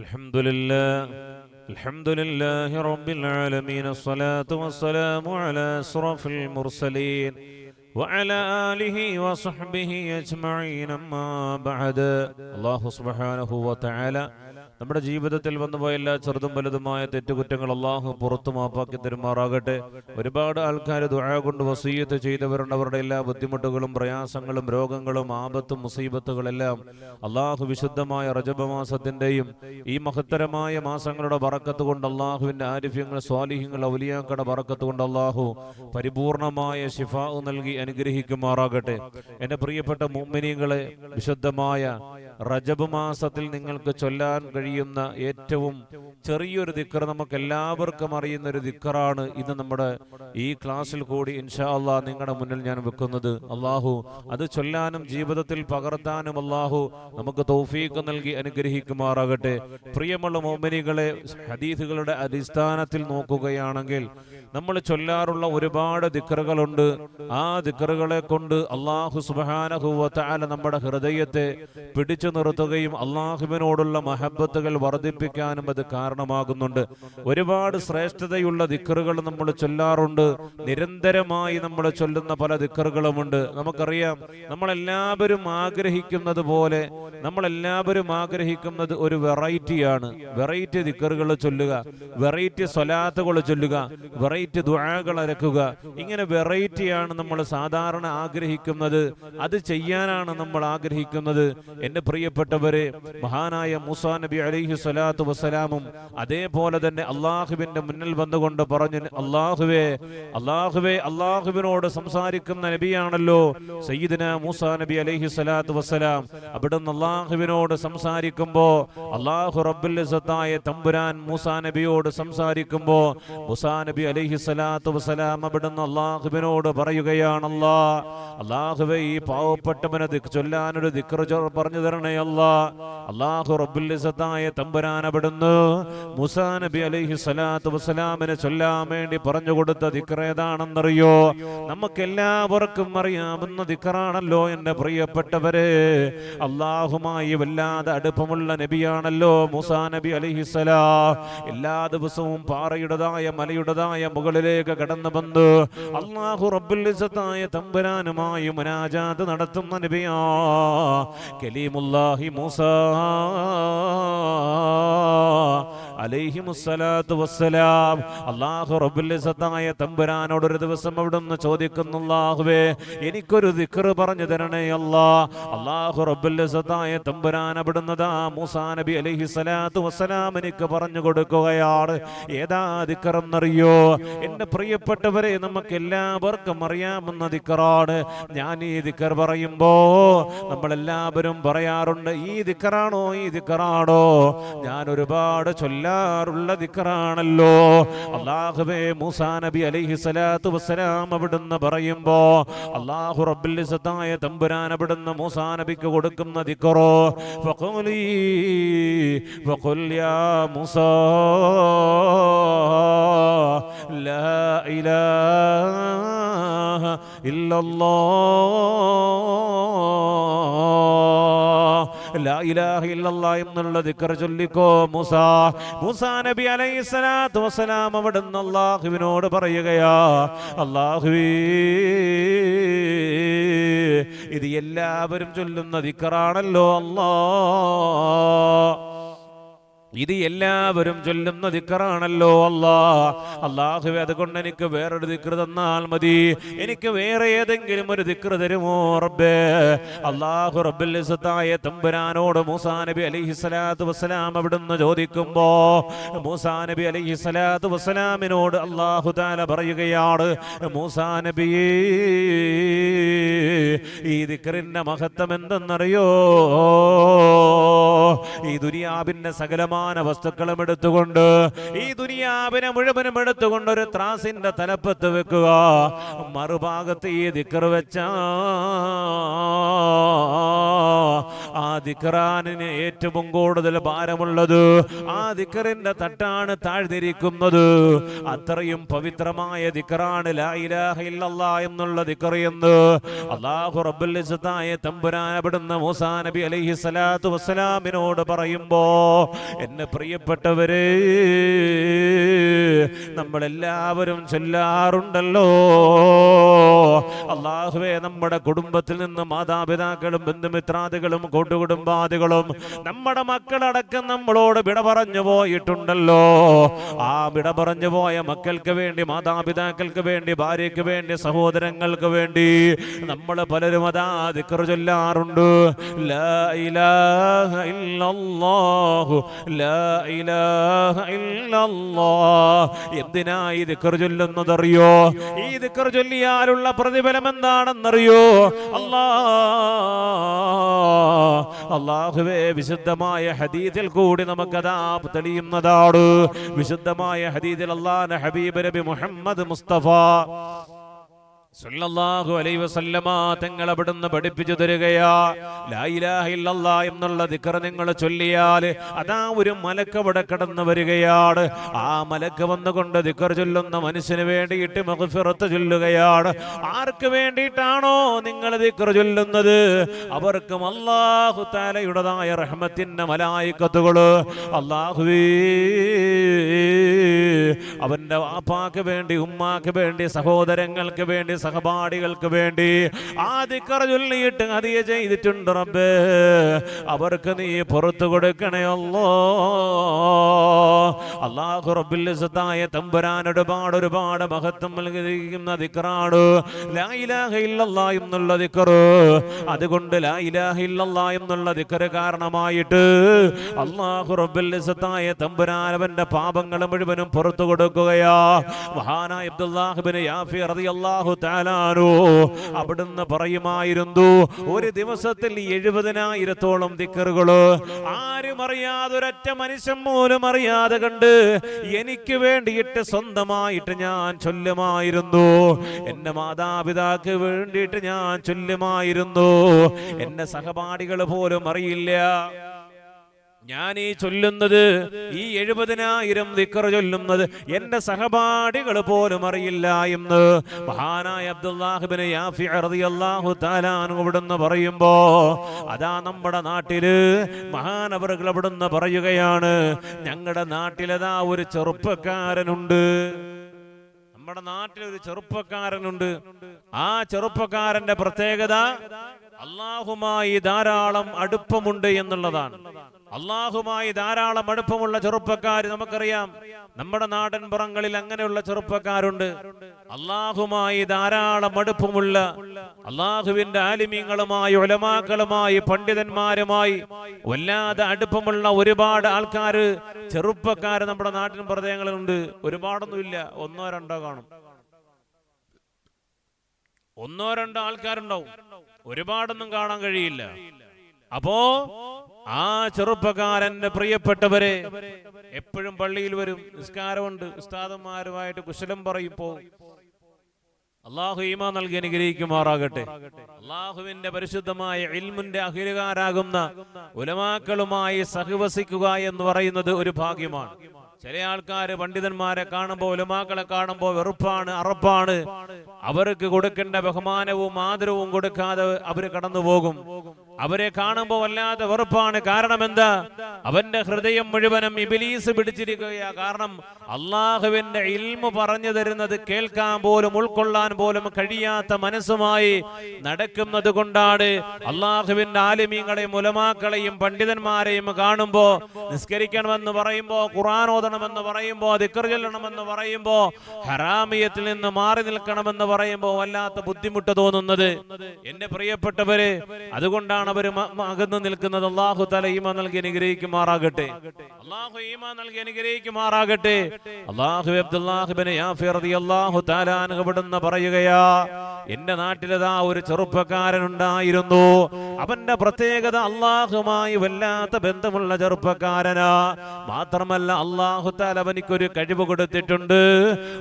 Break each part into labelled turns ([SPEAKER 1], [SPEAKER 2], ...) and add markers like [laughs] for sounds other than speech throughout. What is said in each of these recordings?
[SPEAKER 1] الحمد لله الحمد لله رب العالمين الصلاة والسلام على أشرف المرسلين. وعلى آله وصحبه أجمعين أما بعد الله سبحانه وتعالى നമ്മുടെ ജീവിതത്തിൽ വന്നുപോയ എല്ലാ ചെറുതും വലുതുമായ തെറ്റുകുറ്റങ്ങൾ അള്ളാഹു പുറത്തു മാപ്പാക്കി തരുമാറാകട്ടെ ഒരുപാട് ആൾക്കാർ ദുആ കൊണ്ട് വസീയത്ത് ചെയ്തവരുണ്ട് അവരുടെ എല്ലാ ബുദ്ധിമുട്ടുകളും പ്രയാസങ്ങളും രോഗങ്ങളും ആപത്തും മുസീബത്തുകളെല്ലാം അള്ളാഹു വിശുദ്ധമായ റജബ മാസത്തിന്റെയും ഈ മഹത്തരമായ മാസങ്ങളുടെ വറക്കത്ത് കൊണ്ട് അള്ളാഹുവിന്റെ ആരിഫ്യങ്ങൾ സ്വാലിഹ്യങ്ങൾ ഔലിയാക്കളുടെ വറക്കത്ത് കൊണ്ട് അള്ളാഹു പരിപൂർണമായ ശിഫാവ് നൽകി അനുഗ്രഹിക്കുമാറാകട്ടെ. എന്റെ പ്രിയപ്പെട്ട മുമ്മിനികളെ വിശുദ്ധമായ റജബ് മാസത്തിൽ നിങ്ങൾക്ക് ചൊല്ലാൻ കഴിയുന്ന ഏറ്റവും ചെറിയൊരു ദിക്കർ നമുക്ക് എല്ലാവർക്കും അറിയുന്ന ഒരു ദിക്കറാണ് ഇന്ന് നമ്മുടെ ഈ ക്ലാസ്സിൽ കൂടി ഇൻഷാ അള്ളാഹ് നിങ്ങളുടെ മുന്നിൽ ഞാൻ വെക്കുന്നത്. അള്ളാഹു അത് ചൊല്ലാനും ജീവിതത്തിൽ പകർത്താനും അള്ളാഹു നമുക്ക് തൗഫീഖ് നൽകി അനുഗ്രഹിക്കുമാറാകട്ടെ. പ്രിയമുള്ള മോമിനികളെ ഹദീസുകളുടെ അടിസ്ഥാനത്തിൽ നോക്കുകയാണെങ്കിൽ നമ്മൾ ചൊല്ലാറുള്ള ഒരുപാട് ദിക്കറുകളുണ്ട്. ആ ദിക്കറുകളെ കൊണ്ട് അള്ളാഹു സുബാനഹുല നമ്മുടെ ഹൃദയത്തെ പിടിച്ചു നിർത്തുകയും അള്ളാഹുവിനോടുള്ള മഹബത്തുകൾ വർദ്ധിപ്പിക്കാനും അത് കാരണമാകുന്നുണ്ട്. ഒരുപാട് ശ്രേഷ്ഠതയുള്ള ദിക്കറുകൾ നമ്മൾ ചൊല്ലാറുണ്ട്. നിരന്തരമായി നമ്മൾ ചൊല്ലുന്ന പല ദിക്കറുകളുമുണ്ട്. നമുക്കറിയാം നമ്മളെല്ലാവരും ആഗ്രഹിക്കുന്നത് പോലെ നമ്മളെല്ലാവരും ആഗ്രഹിക്കുന്നത് ഒരു വെറൈറ്റിയാണ്. വെറൈറ്റി ദിക്കറുകൾ ചൊല്ലുക വെറൈറ്റി സ്വലാത്തുകൾ ചൊല്ലുക വെറൈറ്റി ദുഴകൾ അരക്കുക. ഇങ്ങനെ വെറൈറ്റിയാണ് നമ്മൾ സാധാരണ ആഗ്രഹിക്കുന്നത്. അത് ചെയ്യാനാണ് നമ്മൾ ആഗ്രഹിക്കുന്നത്. എന്റെ പ്രിയപ്പെട്ടവരെ മഹാനായ മൂസാ നബി അലൈഹി സ്വലാത്തു വസ്സലാമും അതേപോലെ തന്നെ അള്ളാഹുവിന്റെ മുന്നിൽ വന്നുകൊണ്ട് പറഞ്ഞു അള്ളാഹുവേ അള്ളാഹുവേ അള്ളാഹുവിനോട് സംസാരിക്കുന്ന നബിയാണല്ലോ സയ്യിദിന മൂസാ നബി അലൈഹി സ്വലാത്തു വസ്സലാം. അവിടുന്ന് അള്ളാഹുവിനോട് സംസാരിക്കുമ്പോ അള്ളാഹു റബ്ബുൽ തമ്പുരാൻ മൂസാ നബിയോട് സംസാരിക്കുമ്പോ മൂസ നബി അലൈഹി സ്വലാത്തു വസ്സലാം അവിടുന്ന് അള്ളാഹുവിനോട് പറയുകയാണല്ലോ അള്ളാഹുവേ ഈ പാവപ്പെട്ടവന് ചൊല്ലാനൊരു ദിക്ർ പറഞ്ഞു തരണേ അല്ലാ. അള്ളാഹു മൂസാ നബി അലൈഹി വേണ്ടി പറഞ്ഞു കൊടുത്ത ദിക്ർ ഏതാണെന്നറിയോ? നമുക്ക് എല്ലാവർക്കും അറിയാവുന്ന ദിക്റാണല്ലോ എന്റെ പ്രിയപ്പെട്ടവരെ. അള്ളാഹുമായി വല്ലാതെ അടുപ്പമുള്ള നബിയാണല്ലോ മുസാ നബി അലിഹിസലാ എല്ലാ ദിവസവും പാറയുടേതായ മലയുടേതായ മുകളിലേക്ക് കടന്നു വന്ന് അള്ളാഹു റബ്ബുൽ ഇസ്സത്തായ തമ്പുരാനുമായി മുനാജാത് നടത്തുന്ന നബിയാ. കലീമുല്ലാഹി മൂസ അലൈഹി മുസ്സലാത്തു വസ്സലാം. അള്ളാഹു റബ്ബുൽ ഇസ്സത്തായ തമ്പുരാനോട് ഒരു ദിവസം അവിടുന്ന് ചോദിക്കുന്നു അല്ലാഹുവേ എനിക്കൊരു ദിക്ർ പറഞ്ഞു തരണേ അല്ലാ. അള്ളാഹു റബ്ബുൽ ഇസ്സത്തായ തമ്പുരാൻ അവിടുന്നതാ മൂസാ നബി അലൈഹി സ്വലാത്തു വസ്സലാം എനിക്ക് പറഞ്ഞു കൊടുക്കുകയാണ്. ഏതാ ദിക്ർ എന്നറിയോ എന്റെ പ്രിയപ്പെട്ടവരെ നമുക്ക് എല്ലാവർക്കും അറിയാമെന്ന ദിക്റാണ്. ഞാൻ ഈ ദിക്കർ പറയുമ്പോ നമ്മളെല്ലാവരും പറയാറുണ്ട് ഈ ദിക്കറാണോ ഈ ദിക്കറാണോ ഞാൻ ഒരുപാട് ചൊല്ലാറുള്ള ദിക്കറാണല്ലോ. അള്ളാഹുബേ മൂസാ നബി അലൈഹി സ്വലാത്തു വസ്സലാം അവിടുന്ന് പറയുമ്പോ അള്ളാഹു റബ്ബുൽ ഇസ്സത്തായ തമ്പുരാൻ അവിടുന്ന് മൂസാ നബിക്ക് കൊടുക്കുന്ന ദിക്കറോ? ഫഖൂലി ഫഖുൽ യാ മൂസാ ലാ ഇലാഹ ഇല്ലല്ലാഹ് ലാ ഇലാഹ ഇല്ലല്ലാഹ് എന്നുള്ള ദിക്കർ ചൊല്ലിക്കോ മൂസ. മൂസാ നബി അലൈഹി സ്വലാത്തു വസ്സലാം അവിടുന്ന് അള്ളാഹുവിനോട് പറയുകയാ അള്ളാഹുവേ ഇത് എല്ലാവരും ചൊല്ലുന്ന ദിക്കറാണല്ലോ അല്ലാ. ഇത് എല്ലാവരും ചൊല്ലുന്ന ദിക്കറാണല്ലോ അല്ലാ. അള്ളാഹുവെ അതുകൊണ്ട് എനിക്ക് വേറൊരു ദിക്കർ തന്നാൽ മതി. എനിക്ക് വേറെ ഏതെങ്കിലും ഒരു ദിക്കർ തരുമോ റബ്ബേ? അള്ളാഹു റബ്ബുൽ ഇസ്സത്തായ തമ്പുരാനോട് മൂസാ നബി അലൈഹി സ്വലാത്തു വസ്സലാം അവിടുന്ന് ചോദിക്കുമ്പോ മൂസാ നബി അലൈഹി സ്വലാത്തു വസ്സലാമിനോട് അള്ളാഹു താല പറയുകയാണ് മൂസാ നബിയേ ഈ ദിക്കറിന്റെ മഹത്വം എന്തെന്നറിയോ? ഈ ദുനിയാവിന്റെ സകലമായ വസ്തുക്കളും എടുത്തുകൊണ്ട് ഈ ദുനിയാവിനെ മുഴുവനും എടുത്തുകൊണ്ട് ഒരു ത്രാസിന്റെ തലപ്പത്ത് വെക്കുക. മറുഭാഗത്ത് ഈ ദിക്കർ വെച്ച ആ ദിക്കറാനിന് ഏറ്റവും കൂടുതൽ ഭാരമുള്ളത് ആ ദിക്കറിന്റെ തട്ടാണ് താഴ്ന്നിരിക്കുന്നത്. അത്രയും പവിത്രമായ ദിക്കറാണ് എന്നുള്ള ദിക്കർ എന്ന് അള്ളാഹു റബ്ബുൽ തമ്പുരാനപ്പെടുന്ന മൂസാ നബി അലൈഹി സ്വലാത്തു വസ്സലാമിനോട് പറയുമ്പോ എന്നെ പ്രിയപ്പെട്ടവരെ നമ്മളെല്ലാവരും ചൊല്ലാറുണ്ടല്ലോ. അള്ളാഹുവെ നമ്മുടെ കുടുംബത്തിൽ നിന്ന് മാതാപിതാക്കളും ബന്ധുമിത്രാദികളും കൂട്ടുകുടുംബാദികളും നമ്മുടെ മക്കളടക്കം നമ്മളോട് വിട പറഞ്ഞു പോയിട്ടുണ്ടല്ലോ. ആ വിട പറഞ്ഞു പോയ മക്കൾക്ക് വേണ്ടി മാതാപിതാക്കൾക്ക് വേണ്ടി ഭാര്യയ്ക്ക് വേണ്ടി സഹോദരങ്ങൾക്ക് വേണ്ടി നമ്മൾ പലരും അതാ ചൊല്ലാറുണ്ട്. ലാ ഇലാഹ എന്തിനാ ഈ ദിക്ർ ചൊല്ലുന്നതറിയോ? ഈ ദിക്ർ ചൊല്ലിയാലുള്ള പ്രതിഫലം എന്താണെന്നറിയോ അല്ലാ അള്ളാഹുവേ വിശുദ്ധമായ ഹദീദിൽ കൂടി നമുക്കതാ തെളിയുന്നതാണ്. വിശുദ്ധമായ ഹദീദിൽ അള്ളാഹ് ഹബീബ് നബി മുഹമ്മദ് മുസ്തഫ. സല്ലല്ലാഹു അലൈഹി വസല്ലമ തങ്ങൾ അവിടുന്ന് പഠിപ്പിച്ചു തരികയാ. ലാ ഇലാഹ ഇല്ലല്ലാ എന്നുള്ള ദിക്ർ നിങ്ങൾ ചൊല്ലിയാൽ അതാ ഒരു മലക്ക് അവിടെ കടന്നു വരികയാണ്. ആ മലക്ക് വന്നുകൊണ്ട് ദിക്ർ ചൊല്ലുന്ന മനുഷ്യന് വേണ്ടിയിട്ട് മഗ്ഫിറത്ത് ചൊല്ലുകയാണ്. ആർക്ക് വേണ്ടിയിട്ടാണോ നിങ്ങൾ ദിക്ർ ചൊല്ലുന്നത്? അവർക്കും അല്ലാഹു തആലയുടേതായ റഹ്മത്തിന്റെ മലായിക്കത്തുകൾ. അല്ലാഹുവേ അവന്റെ വാപ്പാക്ക് വേണ്ടി ഉമ്മാക്ക് വേണ്ടി സഹോദരങ്ങൾക്ക് വേണ്ടി സഹപാഠികൾക്ക് വേണ്ടി ആദിക്കറ ചൊല്ലിയിട്ട് ഹദിയ ചെയ്തിട്ടുണ്ട് റബ്ബേ. അവർക്ക് നീ പുറത്തു കൊടുക്കണേ അല്ലോ. അള്ളാഹു റബ്ബിൽ സതായ തമ്പുരാൻ ഒരുപാട് ഒരുപാട് മഹത്വം നൽകിയിരിക്കുന്ന ദിക്റാണ് ലാ ഇലാഹ ഇല്ലല്ലാ എന്നുള്ള ദിക്ർ അതുകൊണ്ട് ലാ ഇലാഹ ഇല്ലല്ലാ എന്നുള്ള ദിക്ർ കാരണമായിട്ട് അള്ളാഹു റബ്ബിൽ സതായ തമ്പുരാൻ അവന്റെ പാപങ്ങൾ മുഴുവനും പുറത്തു കൊടുക്കുകയാ. മഹാനായ അബ്ദുല്ലാഹിബ്നു യാഫി റളിയല്ലാഹു തആലാനു അവിടുന്ന് പറയുമായിരുന്നു ഒരു ദിവസത്തിൽ എഴുപതിനായിരത്തോളം ദിക്കറുകൾ. ആരും അറിയാതെ ഒരൊറ്റ മനുഷ്യൻ പോലും അറിയാതെ കണ്ട് എനിക്ക് വേണ്ടിയിട്ട് സ്വന്തമായിട്ട് ഞാൻ ചൊല്ലുമായിരുന്നു. എന്റെ മാതാപിതാക്ക് വേണ്ടിയിട്ട് ഞാൻ ചൊല്ലുമായിരുന്നു. എന്റെ സഹപാഠികൾ പോലും അറിയില്ല. ഞാൻ ഈ ചൊല്ലുന്നത് ഈ എഴുപതിനായിരം ദിക്കർ ചൊല്ലുന്നത് എന്റെ സഹപാഠികൾ പോലും അറിയില്ല എന്ന്. മഹാനായ അബ്ദുല്ലാഹിബിന് പറയുമ്പോ അതാ നമ്മുടെ നാട്ടിൽ മഹാനവറുകൾ അവിടുന്ന് പറയുകയാണ് ഞങ്ങളുടെ നാട്ടിലതാ ഒരു ചെറുപ്പക്കാരനുണ്ട്. നമ്മുടെ നാട്ടിൽ ഒരു ചെറുപ്പക്കാരനുണ്ട്. ആ ചെറുപ്പക്കാരന്റെ പ്രത്യേകത അള്ളാഹുമായി ധാരാളം അടുപ്പമുണ്ട് എന്നുള്ളതാണ്. അള്ളാഹുമായി ധാരാളം അടുപ്പമുള്ള ചെറുപ്പക്കാർ നമുക്കറിയാം. നമ്മുടെ നാടൻ പുറങ്ങളിൽ അങ്ങനെയുള്ള ചെറുപ്പക്കാരുണ്ട്. അള്ളാഹുമായി ധാരാളം അടുപ്പമുള്ള അള്ളാഹുവിന്റെ ആലിമീങ്ങളുമായി ഒലമാക്കളുമായി പണ്ഡിതന്മാരുമായി വല്ലാതെ അടുപ്പമുള്ള ഒരുപാട് ആൾക്കാർ ചെറുപ്പക്കാർ നമ്മുടെ നാട്ടിൻ പ്രദേശങ്ങളിലുണ്ട് ഒരുപാടൊന്നുമില്ല. ഒന്നോ രണ്ടോ കാണും. ഒന്നോ രണ്ടോ ആൾക്കാരുണ്ടാവും. ഒരുപാടൊന്നും കാണാൻ കഴിയില്ല. അപ്പോ ആ ചെറുപ്പക്കാരന്റെ പ്രിയപ്പെട്ടവരെ എപ്പോഴും പള്ളിയിൽ വരും. നിസ്കാരമുണ്ട്. ഉസ്താദന്മാരുമായിട്ട് കുശലം പറയിപ്പോ അള്ളാഹു ഈമ നൽകി അനുഗ്രഹിക്കുമാറാകട്ടെ. അള്ളാഹുവിന്റെ പരിശുദ്ധമായ ഇൽമുന്റെ അഖിലുകാരാകുന്ന ഉലമാക്കളുമായി സഹവസിക്കുക എന്ന് പറയുന്നത് ഒരു ഭാഗ്യമാണ്. ചില ആൾക്കാര് പണ്ഡിതന്മാരെ കാണുമ്പോൾ ഉലമാക്കളെ കാണുമ്പോൾ വെറുപ്പാണ് അറപ്പാണ്. അവർക്ക് കൊടുക്കേണ്ട ബഹുമാനവും ആദരവും കൊടുക്കാതെ അവർ കടന്നു പോകും അവരെ കാണുമ്പോൾ വല്ലാതെ വെറുപ്പാണ്. കാരണം എന്താ? അവന്റെ ഹൃദയം മുഴുവനും ഇബിലീസ് പിടിച്ചിരിക്കുകയാ. കാരണം അള്ളാഹുവിന്റെ ഇൽമു പറഞ്ഞു തരുന്നത് കേൾക്കാൻ പോലും ഉൾക്കൊള്ളാൻ പോലും കഴിയാത്ത മനസ്സുമായി നടക്കുന്നത് കൊണ്ടാണ് അള്ളാഹുവിന്റെ ആലിമീങ്ങളെയും മുലമാക്കളെയും പണ്ഡിതന്മാരെയും കാണുമ്പോ നിസ്കരിക്കണമെന്ന് പറയുമ്പോ ഖുറാൻ ഓതണമെന്ന് പറയുമ്പോ ദിക്കർ ചൊല്ലണമെന്ന് പറയുമ്പോ ഹറാമിയത്തിൽ നിന്ന് മാറി നിൽക്കണമെന്ന് പറയുമ്പോ വല്ലാത്ത ബുദ്ധിമുട്ട് തോന്നുന്നത്. എന്റെ പ്രിയപ്പെട്ടവര് അതുകൊണ്ടാണ് അവർ അകന്നു നിൽക്കുന്നത്. അള്ളാഹു തല ഈമ നൽകി അനുഗ്രഹിക്കുമാറാകട്ടെ. അള്ളാഹു ഈമ നൽകി അനുഗ്രഹിക്കുമാറാകട്ടെ. അള്ളാഹു അബ്ദുല്ലാഹിബിനെ പറയുകയാ എന്റെ നാട്ടിലതാ ഒരു ചെറുപ്പക്കാരൻ ഉണ്ടായിരുന്നു അവന്റെ പ്രത്യേകത അള്ളാഹുമായി വല്ലാത്ത ബന്ധമുള്ള ചെറുപ്പക്കാരനാ. മാത്രമല്ല അള്ളാഹു താല അവനിക്കൊരു കഴിവ് കൊടുത്തിട്ടുണ്ട്.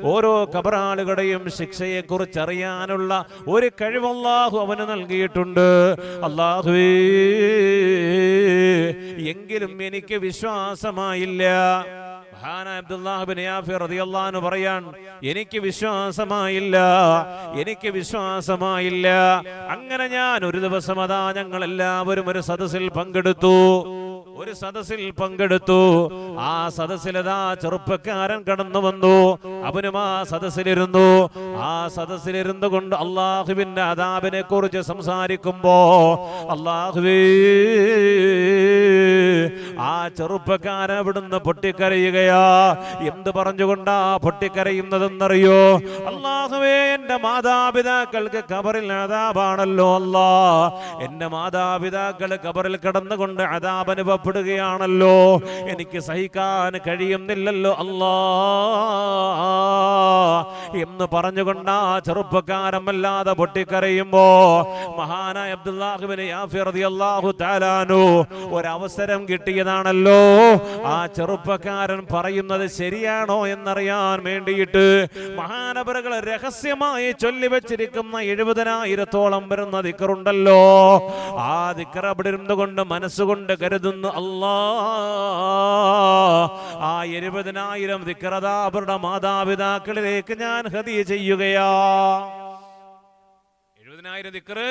[SPEAKER 1] ഓരോ കബറാളുകളുടെയും ശിക്ഷയെ കുറിച്ച് അറിയാനുള്ള ഒരു കഴിവ് അള്ളാഹു അവന് നൽകിയിട്ടുണ്ട്. അള്ളാഹുവേ എങ്കിലും എനിക്ക് വിശ്വാസമായില്ല. പറയാൻ എനിക്ക് വിശ്വാസമായില്ല എനിക്ക് വിശ്വാസമായില്ല. അങ്ങനെ ഞാൻ ഒരു ദിവസം അതാ ഞങ്ങൾ എല്ലാവരും ഒരു സദസ്സിൽ പങ്കെടുത്തു. ഒരു സദസ്സിൽ പങ്കെടുത്തു. ആ സദസ്സിലതാ ചെറുപ്പക്കാരൻ കടന്നു വന്നു. അവനും ആ സദസ്സിലിരുന്നു. ആ സദസ്സിലിരുന്നു കൊണ്ട് അള്ളാഹുവിന്റെ അതാബിനെ കുറിച്ച് സംസാരിക്കുമ്പോ അള്ളാഹുവേ ആ ചെറുപ്പക്കാരൻ അവിടുന്ന് പൊട്ടിക്കരയുകയാ. എന്ത് പറഞ്ഞുകൊണ്ടാ പൊട്ടിക്കരയുന്നതെന്നറിയോ? അള്ളാഹുവേ എന്റെ മാതാപിതാക്കൾക്ക് കബറിൽ അതാബാണല്ലോ അല്ലാ. എന്റെ മാതാപിതാക്കൾ കബറിൽ കിടന്നുകൊണ്ട് അതാബ് അനുഭവപ്പെടുകയാണല്ലോ എനിക്ക് സഹിക്കാൻ കഴിയുന്നില്ലല്ലോ അല്ലാ. എന്ന് പറഞ്ഞുകൊണ്ട് ആ ചെറുപ്പക്കാരൻ പൊട്ടിക്കരയുമ്പോ മഹാനായ അബ്ദുല്ലാഹുബിന് ഒരവസരം കിട്ടിയതാണല്ലോ. ആ ചെറുപ്പക്കാരൻ പറയുന്നത് ശരിയാണോ എന്നറിയാൻ വേണ്ടിയിട്ട് മഹാനപരകൾ രഹസ്യമായി ചൊല്ലി വെച്ചിരിക്കുന്ന എഴുപതിനായിരത്തോളം വരുന്ന ദിക്കറുണ്ടല്ലോ. ആ ദിക്കർ അവിടെ ഇരുന്നുകൊണ്ട് മനസ്സുകൊണ്ട് കരുതുന്നു അല്ലാ ആ എഴുപതിനായിരം ദിക്കറത അവരുടെ മാതാപിതാക്കളിലേക്ക് ഞാൻ ഹതിയ ചെയ്യുകയാ. എഴുപതിനായിരം ദിക്കറ്?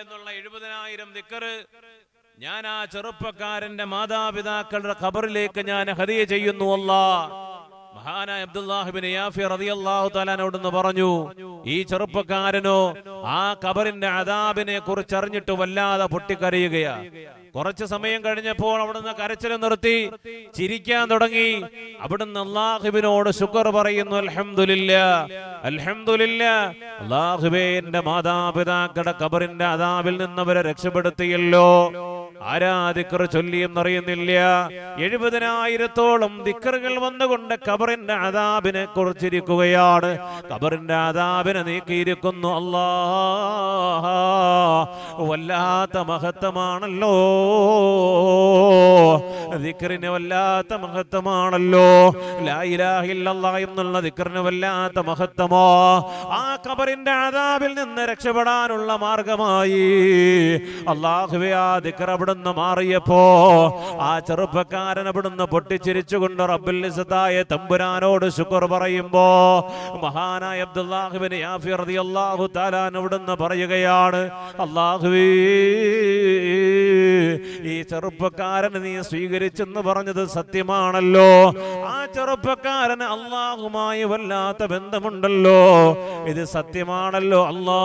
[SPEAKER 1] എന്നുള്ള എഴുപതിനായിരം ദിക്കറ് ഞാൻ ആ ചെറുപ്പക്കാരന്റെ മാതാപിതാക്കളുടെ ഖബറിലേക്ക് ഞാൻ ഹദിയ ചെയ്യുന്നു അല്ലാ മഹാനായ അബ്ദുല്ലാഹിബിൻ യാഫി റളിയല്ലാഹു പറഞ്ഞു ഈ ചെറുപ്പക്കാരനോ ആ കബറിന്റെ അദാബിനെ കുറിച്ച് അറിഞ്ഞിട്ട് വല്ലാതെ പൊട്ടിക്കരയുകയാ. കുറച്ചു സമയം കഴിഞ്ഞപ്പോൾ അവിടുന്ന് കരച്ചിൽ നിർത്തി ചിരിക്കാൻ തുടങ്ങി. അവിടുന്ന് അള്ളാഹുബിനോട് ശുക്ർ പറയുന്നു അൽഹംദുലില്ല അൽഹംദുലില്ല. അള്ളാഹുബേ എന്റെ മാതാപിതാക്കളുടെ ഖബറിന്റെ അദാബിൽ നിന്നവരെ രക്ഷപ്പെടുത്തിയല്ലോ. ആരാ ദിക്കർ ചൊല്ലിയെന്നറിയുന്നില്ല? എഴുപതിനായിരത്തോളം ദിക്കറുകൾ വന്നുകൊണ്ട് കബറിന്റെ അതാബിനെ കുറിച്ചിരിക്കുകയാണ്. കബറിന്റെ അതാബിനെ നീക്കിയിരിക്കുന്നു അല്ലാ വല്ലാത്ത മഹത്വമാണല്ലോ. [laughs] ദിക്കറിന് വല്ലാത്ത മഹത്വമാണല്ലോ. എന്നുള്ള ദിക്കറിന് വല്ലാത്ത മഹത്വമോ? ആ കബറിന്റെ ആദാബിൽ നിന്ന് രക്ഷപ്പെടാനുള്ള മാർഗമായി. അള്ളാഹുവെ ആ ദിക്കർ അവിടുന്ന് മാറിയപ്പോ ആ ചെറുപ്പക്കാരൻ അവിടുന്ന് പൊട്ടിച്ചിരിച്ചുകൊണ്ട് റബ്ബിൽ നിസത്തായ തമ്പുരാനോട് ശുക്ർ പറയുമ്പോ മഹാനായ അബ്ദുല്ലാഹുബിൻ റളിയല്ലാഹു തആലാൻ അവിടുന്ന് പറയുകയാണ് അള്ളാഹുവേ ചെറുപ്പക്കാരൻ നീ സ്വീകരിച്ചെന്ന് പറഞ്ഞത് സത്യമാണല്ലോ. ആ ചെറുപ്പക്കാരന് അള്ളാഹുമായി വല്ലാത്ത ബന്ധമുണ്ടല്ലോ. ഇത് സത്യമാണല്ലോ. അല്ലാ.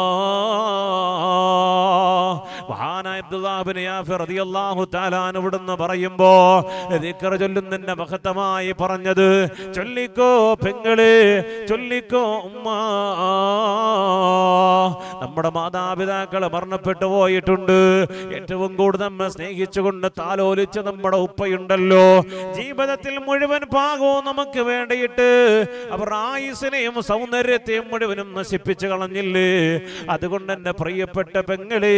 [SPEAKER 1] തആലാൻ പറയുമ്പോ ദിക്ർ ചൊല്ലുന്നതിന്റെ മഹത്തമായി പറഞ്ഞത് ചൊല്ലിക്കോ പെങ്ങളെ ചൊല്ലിക്കോ ഉമ്മ. നമ്മുടെ മാതാപിതാക്കൾ മരണപ്പെട്ടു പോയിട്ടുണ്ട്. ഏറ്റവും കൂടുതൽ നമ്മെ സ്നേഹിച്ചുകൊണ്ട് താലോലിച്ച് നമ്മുടെ ഉപ്പയുണ്ടല്ലോ. ജീവിതത്തിൽ മുഴുവൻ ഭാഗവും നമുക്ക് വേണ്ടിയിട്ട് അവർ ആയുസിനെയും സൗന്ദര്യത്തെയും മുഴുവനും നശിപ്പിച്ചു കളഞ്ഞില്ലേ? അതുകൊണ്ട് എന്റെ പ്രിയപ്പെട്ട പെങ്ങളെ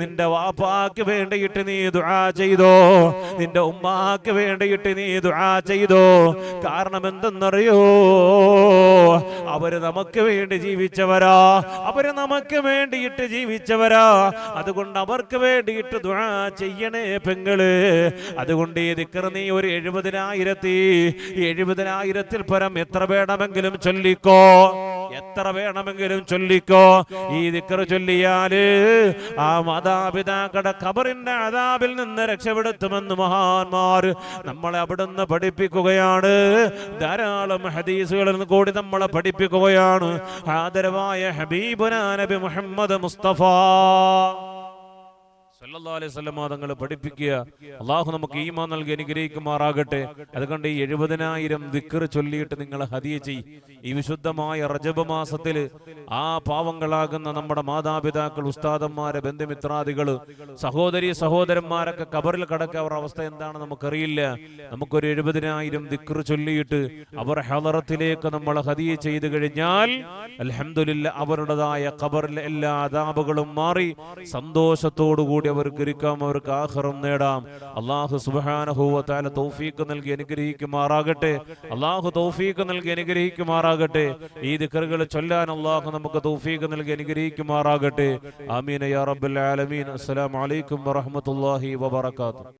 [SPEAKER 1] നിന്റെ വാപ്പാക്ക് വേണ്ടിയിട്ട് നീ ദുആ ചെയ്തോ? നിന്റെ ഉമ്മാക്ക് വേണ്ടിയിട്ട് നീ ദുആ ചെയ്തോ? കാരണം എന്തെന്നറിയോ? അവർ നമുക്ക് വേണ്ടി ജീവിച്ചവരാ. അവർ നമുക്ക് വേണ്ടിയിട്ട് ജീവിച്ചവരാ. അതുകൊണ്ട് അവർക്ക് വേണ്ടിയിട്ട് ദുആ ചെയ്യണേ പെങ്ങൾ. അതുകൊണ്ട് ഈ ദിക്കർ നീ ഒരു എഴുപതിനായിരത്തി എഴുപതിനായിരത്തിൽ പരം എത്ര വേണമെങ്കിലും ചൊല്ലിക്കോ. എത്ര വേണമെങ്കിലും ചൊല്ലിക്കോ. ഈ ദിക്കർ ചൊല്ലിയാൽ ആ മാതാപിതാക്കളുടെ ഖബറിന്റെ അതാബിൽ നിന്ന് രക്ഷപ്പെടുത്തുമെന്ന് മഹാന്മാർ നമ്മളെ അവിടുന്ന് പഠിപ്പിക്കുകയാണ്. ധാരാളം ഹദീസുകളിൽ കൂടി നമ്മളെ പഠിപ്പിക്കുകയാണ്. ആദരവായ ഹബീബുനാ നബി മുഹമ്മദ് മുസ്തഫ. പഠിപ്പിക്കുക. അള്ളാഹു നമുക്ക് ഈമാ നൽകി അനുഗ്രഹിക്കുമാറാകട്ടെ. അതുകൊണ്ട് ഈ എഴുപതിനായിരം ദിക്കർ ചൊല്ലിയിട്ട് നിങ്ങൾ ഹതിയ ചെയ് ഈ വിശുദ്ധമായ റജബ് മാസത്തിൽ ആ പാവങ്ങളാകുന്ന നമ്മുടെ മാതാപിതാക്കൾ ഉസ്താദന്മാരെ ബന്ധുമിത്രാദികൾ സഹോദരി സഹോദരന്മാരൊക്കെ കബറിൽ കടക്കുക. അവരുടെ അവസ്ഥ എന്താണ് നമുക്കറിയില്ല. നമുക്കൊരു എഴുപതിനായിരം ദിക്കർ ചൊല്ലിയിട്ട് അവർ ഹലറത്തിലേക്ക് നമ്മൾ ഹതിയ ചെയ്തു കഴിഞ്ഞാൽ അലഹമില്ല അവരുടേതായ കബറിലെ എല്ലാ അതാപുകളും മാറി സന്തോഷത്തോടുകൂടി അവർക്ക് ഇരിക്കാം അവർക്ക് ആഹ്റം നേടാം. അള്ളാഹു സുബാനഹുവത്താല തൗഫീഖ് നൽകി അനുഗ്രഹിക്കുമാറാകട്ടെ. അള്ളാഹു തൗഫീഖ് നൽകി അനുഗ്രഹിക്കുമാറാകട്ടെ. ഈ ദിക്കറുകൾ ചൊല്ലാൻ അള്ളാഹു നമുക്ക് തൗഫീഖ് നൽകി അനുഗ്രഹിക്കുമാറാകട്ടെ. ആമീൻ യാ റബ്ബൽ ആലമീൻ. അസ്സലാമു അലൈക്കും വറഹ്മത്തുള്ളാഹി വബറകാതുഹു.